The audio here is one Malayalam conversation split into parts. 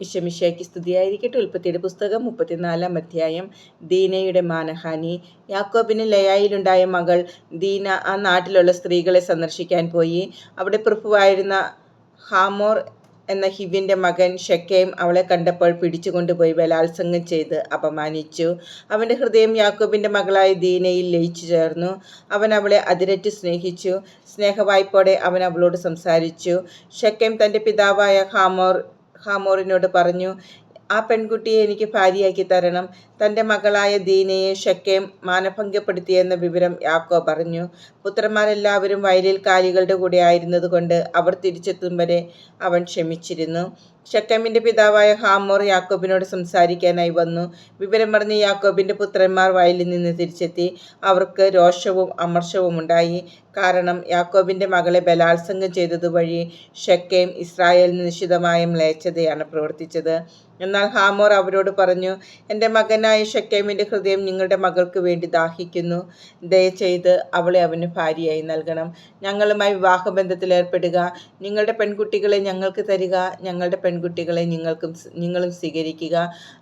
ഇഷമിഷയ്ക്ക് സ്തുതിയായിരിക്കട്ടെ. ഉൽപ്പത്തിയുടെ പുസ്തകം മുപ്പത്തിനാലാം അധ്യായം. ദീനയുടെ മാനഹാനി. യാക്കോബിന് ലയായിലുണ്ടായ മകൾ ദീന ആ നാട്ടിലുള്ള സ്ത്രീകളെ സന്ദർശിക്കാൻ പോയി. അവിടെ പ്രഭുവായിരുന്ന ഹാമോർ എന്ന ഹിവിന്റെ മകൻ ഷെക്കേം അവളെ കണ്ടപ്പോൾ പിടിച്ചു കൊണ്ടുപോയി ബലാത്സംഗം ചെയ്ത് അപമാനിച്ചു. അവന്റെ ഹൃദയം യാക്കോബിന്റെ മകളായ ദീനയിൽ ലയിച്ചു ചേർന്നു. അവൻ അവളെ അതിരറ്റ് സ്നേഹിച്ചു. സ്നേഹവായ്പോടെ അവൻ അവളോട് സംസാരിച്ചു. ഷെക്കേം തന്റെ പിതാവായ ഹാമോർ ഹാമോറിനോട് പറഞ്ഞു ആ പെൺകുട്ടിയെ എനിക്ക് ഭാര്യയാക്കി തരണം. തന്റെ മകളായ ദീനയെ ഷക്കേം മാനഭംഗപ്പെടുത്തിയെന്ന വിവരം യാക്കോ പറഞ്ഞു. പുത്രന്മാരെല്ലാവരും വയലിൽ കാലികളുടെ കൂടെ ആയിരുന്നതുകൊണ്ട് അവർ തിരിച്ചെത്തും വരെ അവൻ ക്ഷമിച്ചിരുന്നു. ഷക്കമിന്റെ പിതാവായ ഹാമോർ യാക്കോബിനോട് സംസാരിക്കാനായി വന്നു. വിവരം പറഞ്ഞ് യാക്കോബിന്റെ പുത്രന്മാർ വയലിൽ നിന്ന് തിരിച്ചെത്തി. അവർക്ക് രോഷവും അമർഷവും ഉണ്ടായി. കാരണം യാക്കോബിന്റെ മകളെ ബലാത്സംഗം ചെയ്തതുവഴി ഷക്കേം ഇസ്രായേലിന് നിശ്ചിതമായ മ്ലേച്ഛതയാണ് പ്രവർത്തിച്ചത്. എന്നാൽ ഹാമോർ അവരോട് പറഞ്ഞു എന്റെ മകനായ ഷക്കേമിന്റെ ഹൃദയം നിങ്ങളുടെ മകൾക്ക് വേണ്ടി ദാഹിക്കുന്നു. ദയചെയ്ത് അവളെ അവന് ഭാര്യയായി നൽകണം. ഞങ്ങളുമായി വിവാഹബന്ധത്തിൽ ഏർപ്പെടുക. നിങ്ങളുടെ പെൺകുട്ടികളെ ഞങ്ങൾക്ക് തരിക. ഞങ്ങളുടെ പെൺകുട്ടികളെ നിങ്ങൾക്കും നിങ്ങളും സ്വീകരിക്കുക.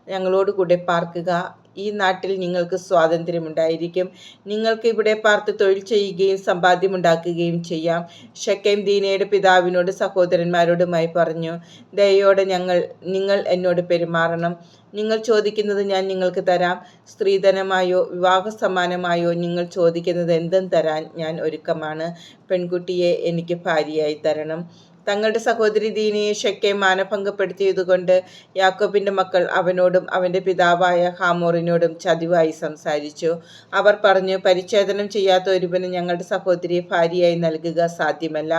ഞങ്ങളോടുകൂടെ പാർക്കുക. ഈ നാട്ടിൽ നിങ്ങൾക്ക് സ്വാതന്ത്ര്യമുണ്ടായിരിക്കും. നിങ്ങൾക്ക് ഇവിടെ പാർത്ത് തൊഴിൽ ചെയ്യുകയും സമ്പാദ്യമുണ്ടാക്കുകയും ചെയ്യാം. ഷക്കേം ദീനയുടെ പിതാവിനോട് സഹോദരന്മാരോടുമായി പറഞ്ഞു ദയോടെ ഞങ്ങൾ നിങ്ങൾ എന്നോട് പെരുമാറണം. നിങ്ങൾ ചോദിക്കുന്നത് ഞാൻ നിങ്ങൾക്ക് തരാം. സ്ത്രീധനമായോ വിവാഹ സമ്മാനമായോ നിങ്ങൾ ചോദിക്കുന്നത് എന്തും തരാൻ ഞാൻ ഒരുക്കമാണ്. പെൺകുട്ടിയെ എനിക്ക് ഭാര്യയായി തരണം. തങ്ങളുടെ സഹോദരി ദീനയെ ഷെക്കെ മാനഭംഗപ്പെടുത്തിയതുകൊണ്ട് യാക്കോബിന്റെ മക്കൾ അവനോടും അവന്റെ പിതാവായ ഹാമോറിനോടും ചതിവായി സംസാരിച്ചു. അവർ പറഞ്ഞു പരിച്ഛേദനം ചെയ്യാത്ത ഒരുവന് ഞങ്ങളുടെ സഹോദരിയെ ഭാര്യയായി നൽകുക സാധ്യമല്ല.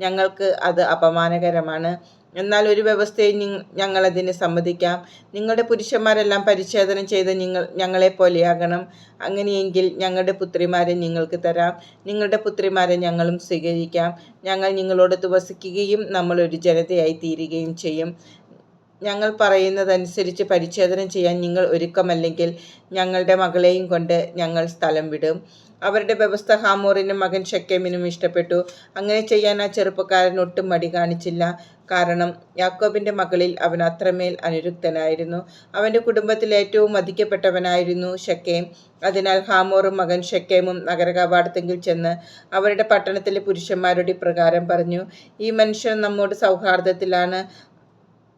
ഞങ്ങൾക്ക് അത് അപമാനകരമാണ്. എന്നാൽ ഒരു വ്യവസ്ഥയിൽ ഞങ്ങളതിന് സമ്മതിക്കാം. നിങ്ങളുടെ പുരുഷന്മാരെല്ലാം പരിച്ഛേദനം ചെയ്ത് നിങ്ങൾ ഞങ്ങളെ ഞങ്ങളെപ്പോലെയാകണം അങ്ങനെയെങ്കിൽ ഞങ്ങളുടെ പുത്രിമാരെ നിങ്ങൾക്ക് തരാം. നിങ്ങളുടെ പുത്രിമാരെ ഞങ്ങളും സ്വീകരിക്കാം. ഞങ്ങൾ നിങ്ങളോട് വസിക്കുകയും നമ്മൾ ഒരു ജനതയായി തീരുകയും ചെയ്യും. ഞങ്ങൾ പറയുന്നതനുസരിച്ച് പരിച്ഛേദനം ചെയ്യാൻ നിങ്ങൾ ഒരുക്കമല്ലെങ്കിൽ ഞങ്ങളുടെ മകളെയും കൊണ്ട് ഞങ്ങൾ സ്ഥലം വിടും. അവരുടെ വ്യവസ്ഥ ഹാമോറിനും മകൻ ഷക്കേമിനും ഇഷ്ടപ്പെട്ടു. അങ്ങനെ ചെയ്യാൻ ആ ചെറുപ്പക്കാരൻ ഒട്ടും മടി കാണിച്ചില്ല. കാരണം യാക്കോബിന്റെ മകളിൽ അവൻ അത്രമേൽ അനുരുക്തനായിരുന്നു. അവന്റെ കുടുംബത്തിൽ ഏറ്റവും മതിക്കപ്പെട്ടവനായിരുന്നു ഷക്കേം. അതിനാൽ ഹാമോറും മകൻ ഷക്കേമും നഗരകവാടത്തെങ്കിൽ ചെന്ന് അവരുടെ പട്ടണത്തിലെ പുരുഷന്മാരുടെ പ്രകാരം പറഞ്ഞു ഈ മനുഷ്യൻ നമ്മോട് സൗഹാർദ്ദത്തിലാണ്.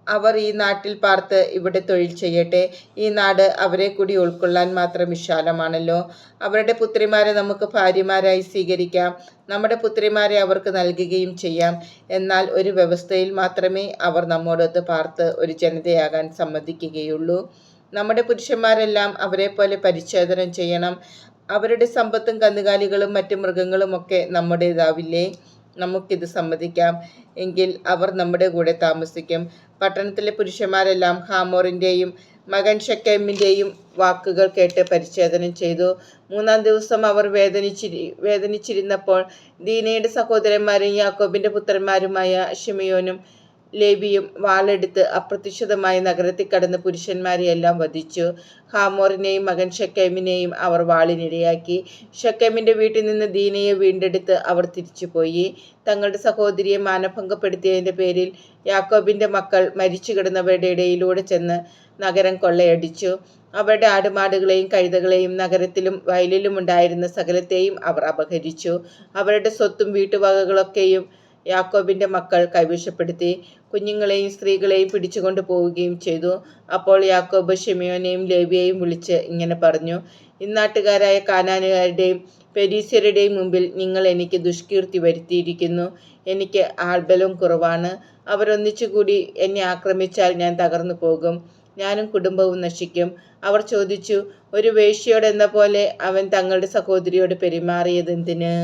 അവർ ഈ നാട്ടിൽ പാർത്ത് ഇവിടെ തൊഴിൽ ചെയ്യട്ടെ. ഈ നാട് അവരെ കൂടി ഉൾക്കൊള്ളാൻ മാത്രം വിശാലമാണല്ലോ. അവരുടെ പുത്രിമാരെ നമുക്ക് ഭാര്യമാരായി സ്വീകരിക്കാം. നമ്മുടെ പുത്രിമാരെ അവർക്ക് നൽകുകയും ചെയ്യാം. എന്നാൽ ഒരു വ്യവസ്ഥയിൽ മാത്രമേ അവർ നമ്മോടൊത്ത് പാർത്ത് ഒരു ജനതയാകാൻ സമ്മതിക്കുകയുള്ളൂ. നമ്മുടെ പുരുഷന്മാരെല്ലാം അവരെ പോലെ പരിച്ഛേദനം ചെയ്യണം. അവരുടെ സമ്പത്തും കന്നുകാലികളും മറ്റു മൃഗങ്ങളുമൊക്കെ നമ്മുടേതാവില്ലേ? നമുക്കിത് സമ്മതിക്കാം. എങ്കിൽ അവർ നമ്മുടെ കൂടെ താമസിക്കും. പട്ടണത്തിലെ പുരുഷന്മാരെല്ലാം ഹാമോറിന്റെയും മകൻ ഷക്കേമിന്റെയും വാക്കുകൾ കേട്ട് പരിച്ഛേദനം ചെയ്തു. മൂന്നാം ദിവസം അവർ വേദനിച്ചിരി വേദനിച്ചിരുന്നപ്പോൾ ദീനയുടെ സഹോദരന്മാരും യാക്കോബിന്റെ പുത്രന്മാരുമായ ഷിമിയോനും ലേബിയും വാളെടുത്ത് അപ്രത്യക്ഷിതമായി നഗരത്തിൽ കടന്ന് പുരുഷന്മാരെയെല്ലാം വധിച്ചു. ഹാമോറിനെയും മകൻ ഷക്കേമിനെയും അവർ വാളിനിരയാക്കി. ഷക്കേമിന്റെ വീട്ടിൽ നിന്ന് ദീനയെ വീണ്ടെടുത്ത് അവർ തിരിച്ചുപോയി. തങ്ങളുടെ സഹോദരിയെ മാനഭംഗപ്പെടുത്തിയതിന്റെ പേരിൽ യാക്കോബിന്റെ മക്കൾ മരിച്ചു കിടന്നവരുടെ ഇടയിലൂടെ ചെന്ന് നഗരം കൊള്ളയടിച്ചു. അവരുടെ ആടുമാടുകളെയും കഴുതകളെയും നഗരത്തിലും വയലിലും ഉണ്ടായിരുന്ന സകലത്തെയും അവർ അപഹരിച്ചു. അവരുടെ സ്വത്തും വീട്ടുവകകളൊക്കെയും യാക്കോബിന്റെ മക്കൾ കൈവശപ്പെടുത്തി. കുഞ്ഞുങ്ങളെയും സ്ത്രീകളെയും പിടിച്ചുകൊണ്ട് പോവുകയും ചെയ്തു. അപ്പോൾ യാക്കോബ് ഷെമിയോനെയും ലേവിയെയും വിളിച്ച് ഇങ്ങനെ പറഞ്ഞു ഇന്നാട്ടുകാരായ കാനാനുകാരുടെയും പെരീസ്യരുടെയും മുമ്പിൽ നിങ്ങൾ എനിക്ക് ദുഷ്കീർത്തി വരുത്തിയിരിക്കുന്നു. എനിക്ക് ആൾബലം കുറവാണ്. അവരൊന്നിച്ചുകൂടി എന്നെ ആക്രമിച്ചാൽ ഞാൻ തകർന്നു പോകും. ഞാനും കുടുംബവും നശിക്കും. അവർ ചോദിച്ചു ഒരു വേശ്യയോടെന്ന പോലെ അവൻ തങ്ങളുടെ സഹോദരിയോട് പെരുമാറിയതെന്തിന്?